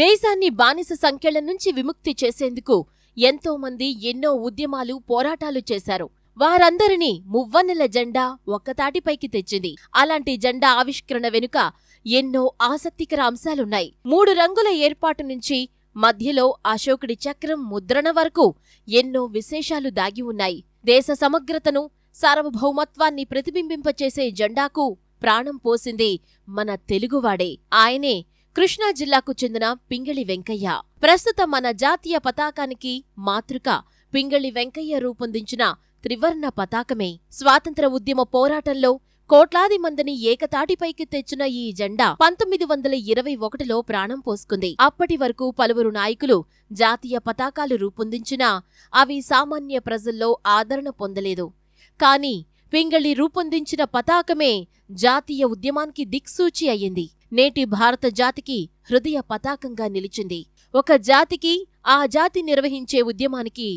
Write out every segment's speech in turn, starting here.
దేశాన్ని బానిస సంఖ్యల నుంచి విముక్తి చేసేందుకు ఎంతో మంది ఎన్నో ఉద్యమాలు పోరాటాలు చేశారు. వారందరినీ మువ్వన్నెల జెండా ఒక్కతాటిపైకి తెచ్చింది. అలాంటి జెండా ఆవిష్కరణ వెనుక ఎన్నో ఆసక్తికర అంశాలున్నాయి. మూడు రంగుల ఏర్పాటు నుంచి మధ్యలో అశోకుడి చక్రం ముద్రణ వరకు ఎన్నో విశేషాలు దాగి ఉన్నాయి. దేశ సమగ్రతను సార్వభౌమత్వాన్ని ప్రతిబింబింపచేసే జెండాకు ప్రాణం పోసింది మన తెలుగువాడే. ఆయనే కృష్ణా జిల్లాకు చెందిన పింగళి వెంకయ్య. ప్రస్తుతం మన జాతీయ పతాకానికి మాతృక పింగళి వెంకయ్య రూపొందించిన త్రివర్ణ పతాకమే. స్వాతంత్ర ఉద్యమ పోరాటంలో కోట్లాది మందిని ఏకతాటిపైకి తెచ్చిన ఈ జెండా పంతొమ్మిది వందల ఇరవై ఒకటిలో ప్రాణం పోసుకుంది. అప్పటి వరకు పలువురు నాయకులు జాతీయ పతాకాలు రూపొందించినా అవి సామాన్య ప్రజల్లో ఆదరణ పొందలేదు. కాని పింగళి రూపొందించిన పతాకమే జాతీయ ఉద్యమానికి దిక్సూచి అయ్యింది. నేటి భారత జాతికి హృదయ పతాకంగా నిలిచింది. ఒక జాతికి ఆ జాతి నిర్వహించే ఉద్యమానికి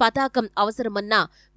పతాకం అవసరమన్న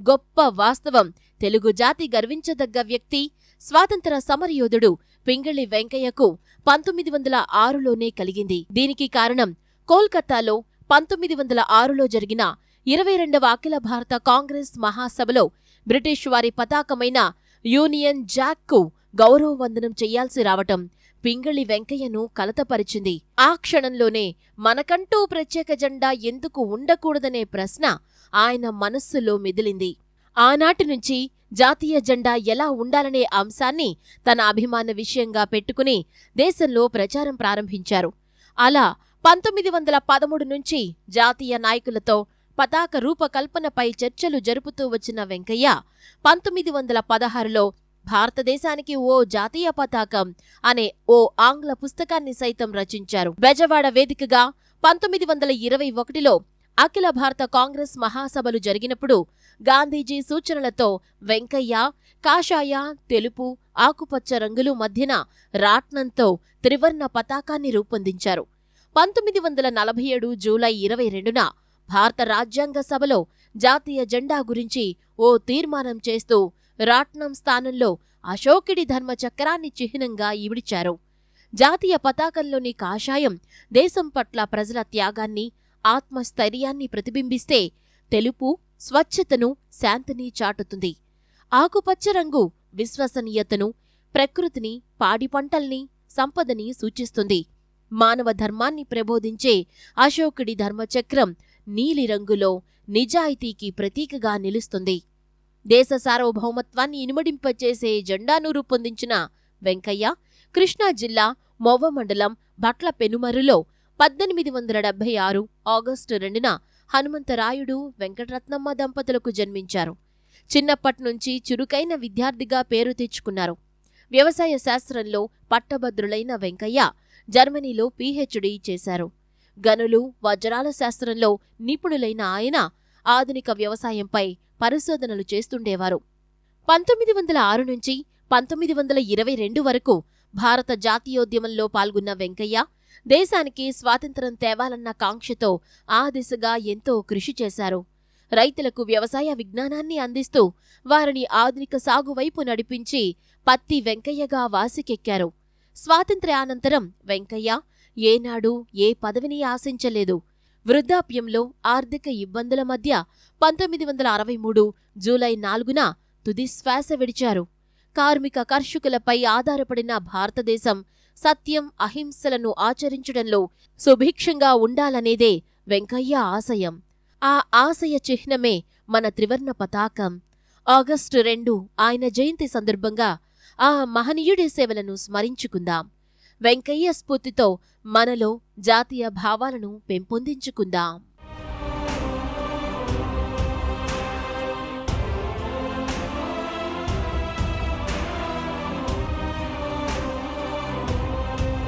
గొప్ప వాస్తవం తెలుగు జాతి గర్వించదగ్గ వ్యక్తి స్వాతంత్ర సమరయోధుడు పింగళి వెంకయ్యకు పంతొమ్మిది వందల ఆరులోనే కలిగింది. దీనికి కారణం కోల్కతాలో పంతొమ్మిది వందల ఆరులో జరిగిన ఇరవై రెండవ అఖిల భారత కాంగ్రెస్ మహాసభలో బ్రిటిష్ వారి పతాకమైన యూనియన్ జాక్కు గౌరవ వందనం చెయ్యాల్సి రావటం పింగళి వెంకయ్యను కలతపరిచింది. ఆ క్షణంలోనే మనకంటూ ప్రత్యేక జెండా ఎందుకు ఉండకూడదనే ప్రశ్న ఆయన మనస్సులో మెదిలింది. ఆనాటి నుంచి జాతీయ జెండా ఎలా ఉండాలనే అంశాన్ని తన అభిమాన విషయంగా పెట్టుకుని దేశంలో ప్రచారం ప్రారంభించారు. అలా పంతొమ్మిది వందల పదమూడు నుంచి జాతీయ నాయకులతో పతాక రూపకల్పనపై చర్చలు జరుపుతూ వచ్చిన వెంకయ్య పంతొమ్మిది వందల పదహారులో భారతదేశానికి ఓ జాతీయ పతాకం అనే ఓ ఆంగ్ల పుస్తకాన్ని సైతం రచించారు. బెజవాడ వేదికగా పంతొమ్మిది వందల ఇరవై ఒకటిలో అఖిల భారత కాంగ్రెస్ మహాసభలు జరిగినప్పుడు గాంధీజీ సూచనలతో వెంకయ్య కాషాయ తెలుపు ఆకుపచ్చ రంగులు మధ్యన రాట్నంతో త్రివర్ణ పతాకాన్ని రూపొందించారు. పంతొమ్మిది వందల నలభై ఏడు జూలై ఇరవై రెండున భారత రాజ్యాంగ సభలో జాతీయ జెండా గురించి ఓ తీర్మానం చేస్తూ రాట్నం స్థానంలో అశోకుడి ధర్మ చక్రాన్ని చిహ్నంగా ఇవిడిచారు జాతీయ పతాకంలోని కాషాయం దేశం పట్ల ప్రజల త్యాగాన్ని ఆత్మస్థైర్యాన్ని ప్రతిబింబిస్తే తెలుపు స్వచ్ఛతను శాంతిని చాటుతుంది. ఆకుపచ్చ రంగు విశ్వసనీయతను ప్రకృతిని పాడి పంటల్ని సంపదని సూచిస్తుంది. మానవ ధర్మాన్ని ప్రబోధించే అశోకుడి ధర్మచక్రం నీలిరంగులో నిజాయితీకి ప్రతీకగా నిలుస్తుంది. దేశ సార్వభౌమత్వాన్ని ఇనుమడింపచేసే జెండాను రూపొందించిన వెంకయ్య కృష్ణా జిల్లా మొవ్వ మండలం భట్ల పెనుమరులో పద్దెనిమిది వందల డెబ్బై ఆరు ఆగస్టు రెండున హనుమంతరాయుడు వెంకటరత్నమ్మ దంపతులకు జన్మించారు. చిన్నప్పట్నుంచి చురుకైన విద్యార్థిగా పేరు తెచ్చుకున్నారు. వ్యవసాయ శాస్త్రంలో పట్టభద్రులైన వెంకయ్య జర్మనీలో పీహెచ్డీ చేశారు. గనులు వజ్రాల శాస్త్రంలో నిపుణులైన ఆయన ఆధునిక వ్యవసాయంపై పరిశోధనలు చేస్తుండేవారు. పంతొమ్మిది వందల ఆరు నుంచి పంతొమ్మిది వందల ఇరవై రెండు వరకు భారత జాతీయోద్యమంలో పాల్గొన్న వెంకయ్య దేశానికి స్వాతంత్రం తేవాలన్న కాంక్షతో ఆ దిశగా ఎంతో కృషి చేశారు. రైతులకు వ్యవసాయ విజ్ఞానాన్ని అందిస్తూ వారిని ఆధునిక సాగు వైపు నడిపించి పత్తి వెంకయ్యగా వాసికెక్కారు. స్వాతంత్ర్యానంతరం వెంకయ్య ఏనాడు ఏ పదవిని ఆశించలేదు. వృద్ధాప్యంలో ఆర్థిక ఇబ్బందుల మధ్య పంతొమ్మిది వందల అరవై మూడు జూలై నాలుగున తుది శ్వాస విడిచారు. కార్మిక కర్షకులపై ఆధారపడిన భారతదేశం సత్యం అహింసలను ఆచరించడంలో సుభిక్షంగా ఉండాలనేదే వెంకయ్య ఆశయం. ఆ ఆశయ చిహ్నమే మన త్రివర్ణ పతాకం. ఆగస్టు రెండు ఆయన జయంతి సందర్భంగా ఆ మహనీయుడి సేవలను స్మరించుకుందాం. వెంకయ్య స్ఫూర్తితో మనలో జాతీయ భావాలను పెంపొందించుకుందాం.